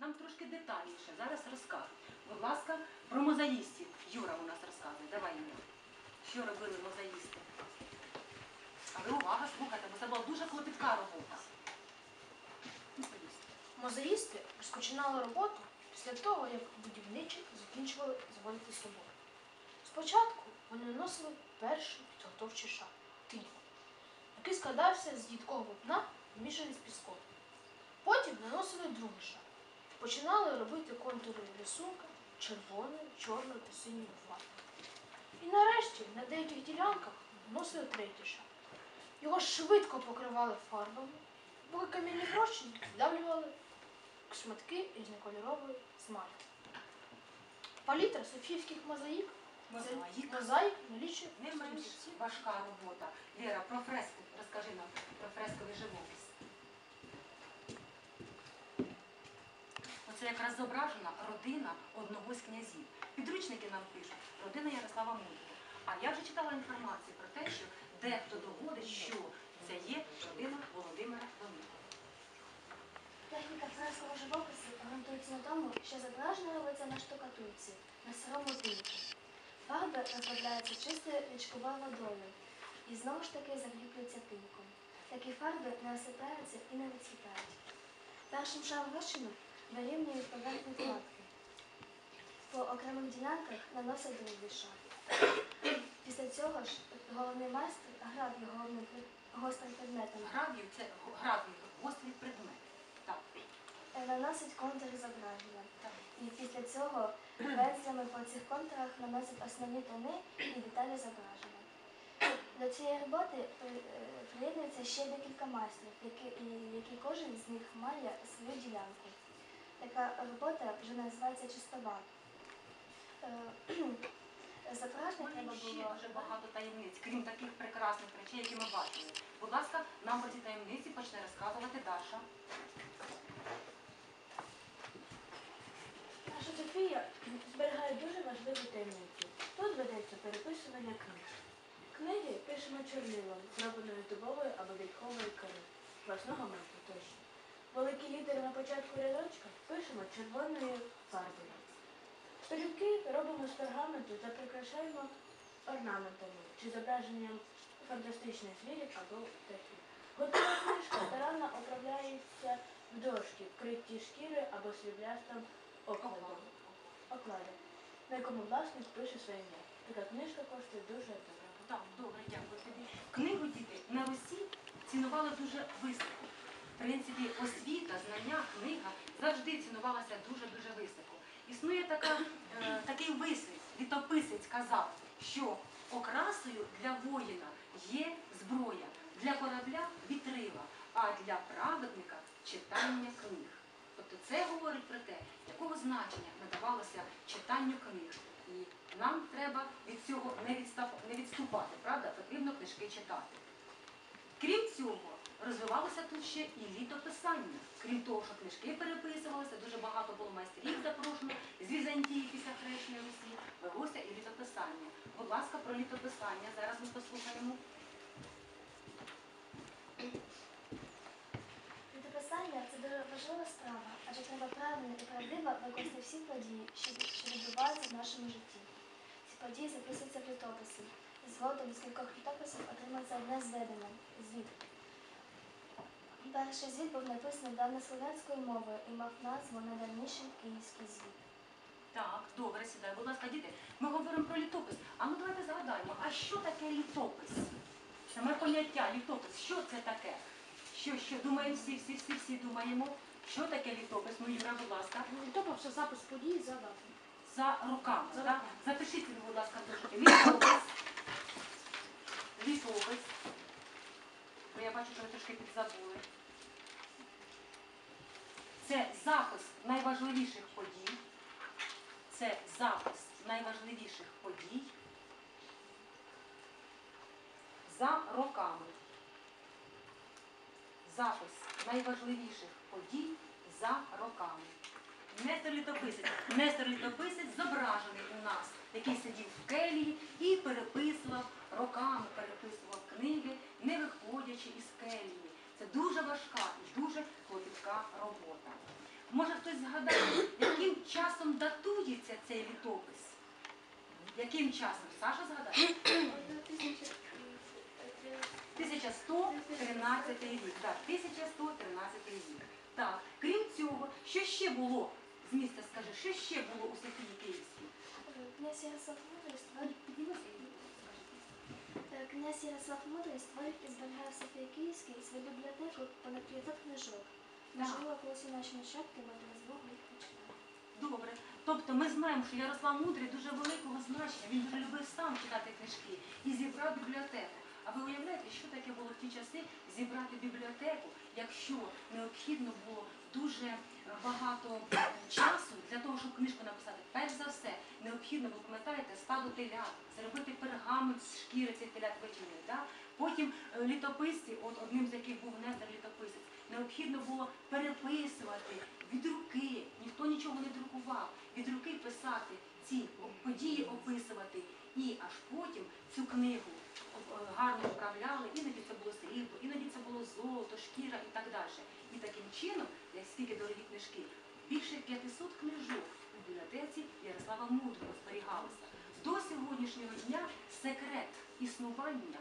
нам трошки детальніше зараз розкаже. Будь ласка, про мозаїстів. Юра у нас розказує. Давай, Юра. Що робили мозаїсти? А ви увага, слухайте, бо це була дуже клопітка робота. Мозаїсти. Розпочинали роботу після того, як будівничі закінчували зводити собор. Спочатку вони наносили перший підготовчий шар тильку, який складався з їдкого вапна, змішаний з піском. Потім наносили другий шар. Починали робити контури рисунка червоною, чорною та синьою фарбою. І нарешті на деяких ділянках наносили третій шар. Його швидко покривали фарбами, поки камінні розчини вдавлювали шматки різнокольорової смалі. Палітра софіївських мозаїк Мозаїк. мозаїк налічує Не менш важка робота. Лера, про фрески. Розкажи нам про фресковий живопис. Оце якраз зображена родина одного з князів. Підручники нам пишуть родина Ярослава Мудрого. А я вже читала інформацію про те, що дехто доводить, що це є родина Володимира Великого. Техніка фрескового живопису ґрунтується на тому, що зображення робиться на штукатурці, на сирому тильку. Фарби розробляються чистою річковою водою і знову ж таки закріплюються тильком. Такі фарби не осипаються і не відцвітають. Першим шаром розчину вирівнюють поверхню кладки. По окремих ділянках наносять шар. Після цього ж головний майстер грав його головним гострим предметом Гравію це гравію, гострий предмет. Так. Е, наносить контур зображення. І після цього пензлями по цих контурах наносять основні тони і деталі зображення. До цієї роботи е, приєднується ще декілька майстрів, які, які кожен з них має свою ділянку. Така робота вже називається чистова. Е, треба було дуже багато таємниць, крім таких прекрасних речей, які ми бачили. Будь ласка, нам про ці таємниці почне розказувати Даша. Наша Софія зберігає дуже важливі таємниці. Тут ведеться переписування книг. Книги пишемо чорнилом, зробленою дубовою або вільховою кори, власного мету тощо. Великі літери на початку рядочка пишемо червоною фарбою. Сторінки робимо з пергаменту та прикрашаємо орнаментами чи зображенням фантастичних звірів або птахів. Готова книжка старанно оправляється в дошки, вкриті шкіри або сріблястим окладом, на якому власник пише своє ім'я. Така книжка коштує дуже дорого. Так, добре, дякую тобі. Книгу діти на Русі цінували дуже високо. В принципі, освіта, знання, книга завжди цінувалася дуже-дуже високо. Існує така, е, такий вислів, літописець казав, що окрасою для воїна є зброя, для корабля вітрила, а для праведника читання книг. Тобто це говорить про те, якого значення надавалося читанню книг. І нам треба від цього не відступати, правда? Потрібно книжки читати. Крім цього, розвивалося тут ще і літописання. Крім того, що книжки переписувалися, дуже багато було майстрів запрошено з Візантії після хрещення Русі, велося і літописання. Будь ласка, про літописання зараз ми послухаємо. Літописання це дуже важлива справа, адже треба правильно і правдиво викласти всі події, що відбуваються в нашому житті. Ці події записуються в літописи. Згодом з кількох літописів отримається одне зведення звіт. Перший звіт був написаний давнослов'янською мовою і мав назву найдавніший київський звіт. Так, добре, сідай, будь ласка, діти. Ми говоримо про літопис. А ну давайте згадаємо, а що таке літопис? Саме поняття літопис, що це таке? Що, що думаємо всі, всі, всі, всі думаємо? Що таке літопис? Ну, Юра, будь ласка, Літопис це запис подій за датою. за руками. За так? руками. Запишіть, будь ласка, трошки. Літопис. Літопис. Бо я бачу, що ви трошки підзабули. Це запис найважливіших подій. Це запис найважливіших подій за роками. Запис найважливіших подій за роками. Нестор літописець. Нестор літописець зображений у нас, який сидів в келії і переписував роками, переписував книги, не виходячи із келії. Це дуже важка і дуже клопітка робота. Може хтось згадає, яким часом датується цей літопис? Яким часом? Саша згадає? 1113 рік. Так, 1113 рік. Так, крім цього, що ще було? З міста скажи, що ще було у Софії Київській? Князь Ярослав Мудрий створив Піднімайся і скажи. Е, Князь Ярослав Мудрий створив і зберігав в Софії Київській свою бібліотеку понад 500 книжок. Можливо, колись і наші нащадки матиме змогу їх почитати. Добре. Тобто ми знаємо, що Ярослав Мудрий дуже великого значення. Він дуже любив сам читати книжки і зібрав бібліотеку. А ви уявляєте, що таке було в ті часи зібрати бібліотеку, якщо необхідно було дуже е, багато часу для того, щоб книжку написати? Перш за все, необхідно, ви пам'ятаєте, стадо телят, зробити пергамент з шкіри цих телят витягнути. Да? Потім е, літописці, от одним з яких був Нестор літописець, необхідно було переписувати від руки, ніхто нічого не друкував, від руки писати ці події, описувати, і аж потім цю книгу е, гарно вправляли, іноді це було срібло, іноді це було золото, шкіра і так далі. І таким чином, як скільки дорогі книжки, більше 500 книжок у бібліотеці Ярослава Мудрого зберігалося. До сьогоднішнього дня секрет існування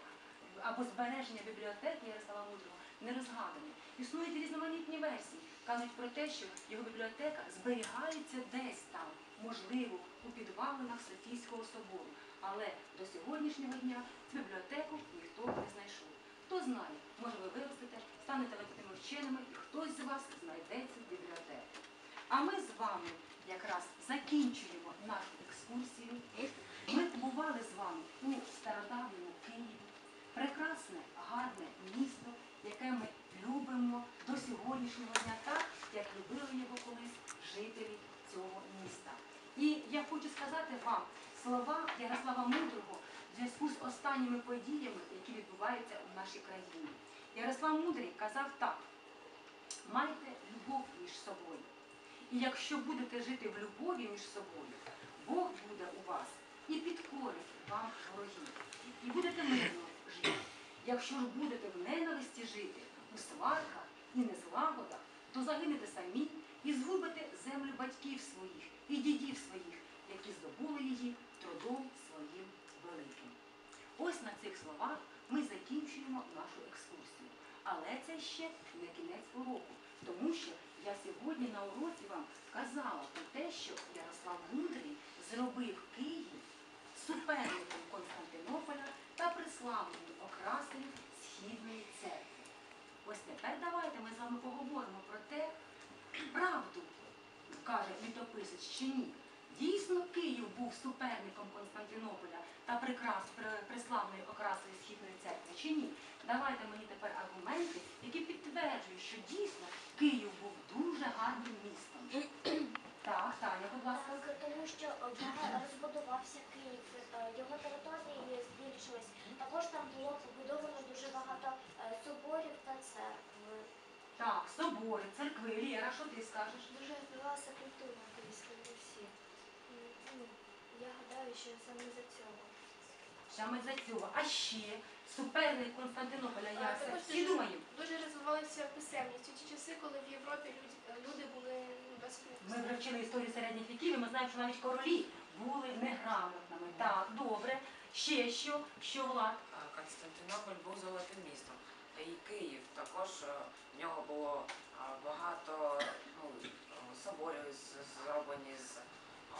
або збереження бібліотеки Ярослава Мудрого не розгаданий. Існують різноманітні версії. Кажуть про те, що його бібліотека зберігається десь там, можливо, у підвалинах Софійського собору. Але до сьогоднішнього дня цю бібліотеку ніхто не знайшов. Хто знає, може ви виростете, станете видатними вченими, і хтось з вас знайде цю бібліотеку. А ми з вами якраз закінчуємо нашу екскурсію. Ми побували з вами у стародавньому Києві. Прекрасне, гарне місто, яке ми любимо до сьогоднішнього дня, так як любили його колись жителі цього міста. І я хочу сказати вам слова Ярослава Мудрого в зв'язку з останніми подіями, які відбуваються у нашій країні. Ярослав Мудрий казав так: майте любов між собою. І якщо будете жити в любові між собою, Бог буде у вас і підкорить вам ворогів. І будете мирно жити. Якщо ж будете в ненависті жити, у сварках і незлагодах, то загинете самі і згубите землю батьків своїх і дідів своїх, які здобули її трудом своїм великим. Ось на цих словах ми закінчуємо нашу екскурсію. Але це ще не кінець уроку, тому що я сьогодні на уроці вам казала про те, що Ярослав Мудрий зробив Київ суперником Константинополя та приславленою окрасою Східної церкви. Ось тепер давайте ми з вами поговоримо про те, правду каже літописець чи ні. Дійсно, Київ був суперником Константинополя та прикрас при- приславною окрасою Східної церкви чи ні. Давайте мені тепер аргументи, які підтверджують, що дійсно Київ був дуже гарним містом. Так, Таня, будь ласка. Так, тому що е, розбудувався Київ, е, його території збільшились. Також там було побудовано дуже багато е, соборів та церкв. Так, собори, церкви, Лєра, що ти скажеш? Дуже розвивалася культура в Київській Русі. І, ну, Я гадаю, що саме за цього. Саме за цього. А ще суперник Константинополя А, Ясер. також Всі дуже- думаємо. Дуже розвивалася писемність. У ті часи, коли в Європі люди, люди були ну, досить Ми вивчили історію середніх віків, і ми знаємо, що навіть королі були неграмотними. Так, добре. Ще що? Що Влад? А Константинополь був золотим містом. Та і Київ також е, в нього було а, багато ну, е, соборів з- зроблені з а,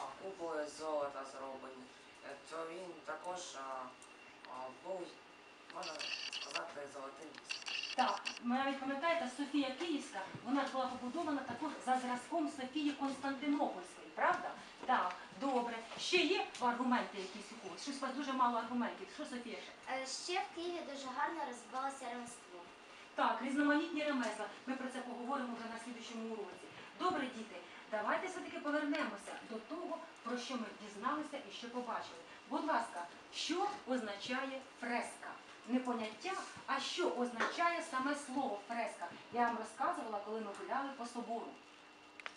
куполи з зроблені. Е, То він також а, а, був, можна сказати, золотим. Так, ви навіть пам'ятаєте, Софія Київська, вона ж була побудована також за зразком Софії Константинопольської, правда? Так, добре. Ще є аргументи якісь у когось? Щось у вас дуже мало аргументів. Що Софія ще? Е, Ще в Києві дуже гарно розвивалося ремесло. Так, різноманітні ремесла. Ми про це поговоримо вже на слідчому уроці. Добре, діти, давайте все-таки повернемося до того, про що ми дізналися і що побачили. Будь ласка, що означає фреска? Не поняття, а що означає саме слово фреска? Я вам розказувала, коли ми гуляли по собору.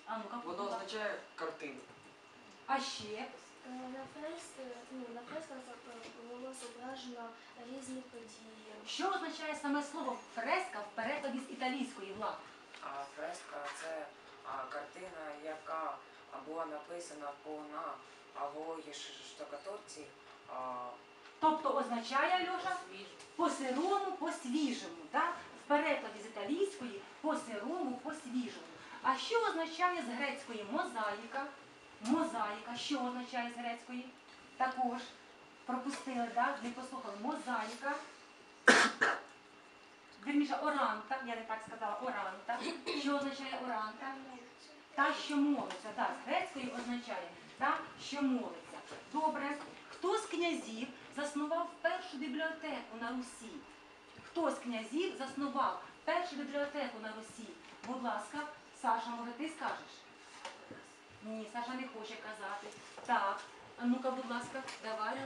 А ну-ка, Воно означає картину. А ще Е, На фрески, ну, на фресках було зображено різні події. що означає саме слово фреска в перекладі з італійської влади? А фреска це картина, яка була написана по на а, вологій штукатурці. Тобто означає Альоша по сирому, по свіжому. Так? В перекладі з італійської по сирому, по свіжому. А що означає з грецької мозаїка? Мозаїка, що означає з грецької? Також пропустили, так? не послухали. Мозаїка. Вірніше, оранта, я не так сказала, оранта. Що означає оранта? Та, що молиться. Так, з грецької означає та, що молиться. Добре. Хто з князів заснував першу бібліотеку на Русі? Хто з князів заснував першу бібліотеку на Русі? Будь ласка, Саша, може ти скажеш? Ні, Саша не хоче казати. Так, ну-ка, будь ласка, давай.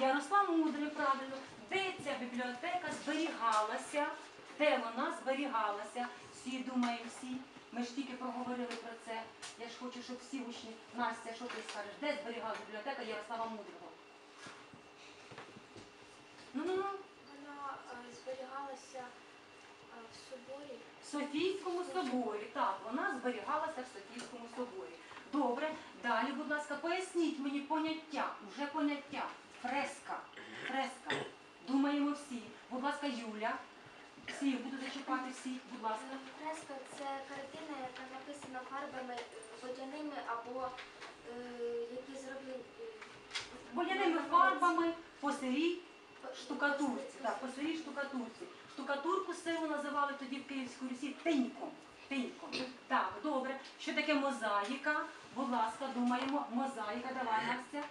Ярослав Мудрий, правильно. Де ця бібліотека зберігалася? Де вона зберігалася? Всі думаємо, всі. Ми ж тільки проговорили про це. Я ж хочу, щоб всі учні. Настя, що ти скажеш? Де зберігалася бібліотека Ярослава Мудрого? Ну, ну, ну. Вона е, зберігалася е, в соборі. В Софійському соборі. Так, вона зберігалася в Софійському соборі. Добре, далі, будь ласка, поясніть мені поняття, уже поняття. Фреска. Фреска. Думаємо всі. Будь ласка, Юля. Всі, буду зачіпати всі, будь ласка. Фреска це картина, яка написана фарбами водяними або е, які зроблені е, Водяними фарбами по сирій штукатурці. Так, по сирій штукатурці. Штукатурку сиру називали тоді в Київській Русі тиньком. Тиньком. Так, добре. Що таке мозаїка? Будь ласка, думаємо. Мозаїка, давай, Настя.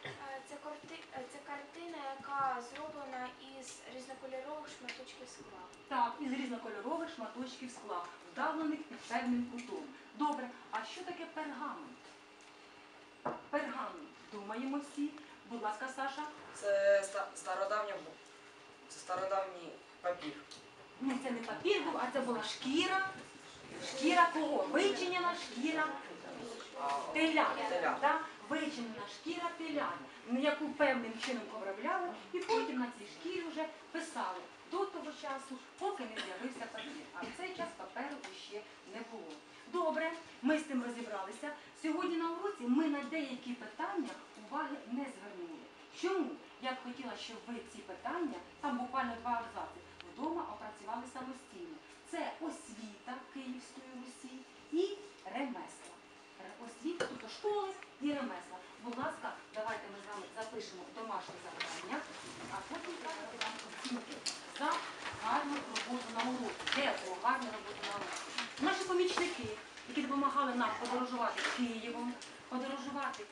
Це, карти- це картина, яка зроблена із різнокольорових шматочків скла. Так, із різнокольорових шматочків скла, вдавлених під певним кутом. Добре, а що таке пергамент? Пергамент. Думаємо всі. Будь ласка, Саша. Це ста- стародавня це стародавній папір. Ні, це не папір був, а це була шкіра. Шкіра кого? Вичинена шкіра теля. Теля. Так? Вичинена шкіра теля, яку певним чином обробляли, і потім на цій шкірі вже писали до того часу, поки не з'явився папір. А в цей час паперу ще не було. Добре, ми з тим розібралися. Сьогодні на уроці ми на деякі питання уваги не звернули. Чому? Я б хотіла, щоб ви ці питання, там буквально два абзаци, вдома опрацювали самостійно. Це освіта Київської Русі і ремесла. Ре- Освіта, тобто школи і ремесла. Будь ласка, давайте ми з вами запишемо домашнє завдання, а потім ставимо вам оцінки за гарну роботу на уроці. Де було гарну роботу на уроці? Наші помічники, які допомагали нам подорожувати Києвом, подорожувати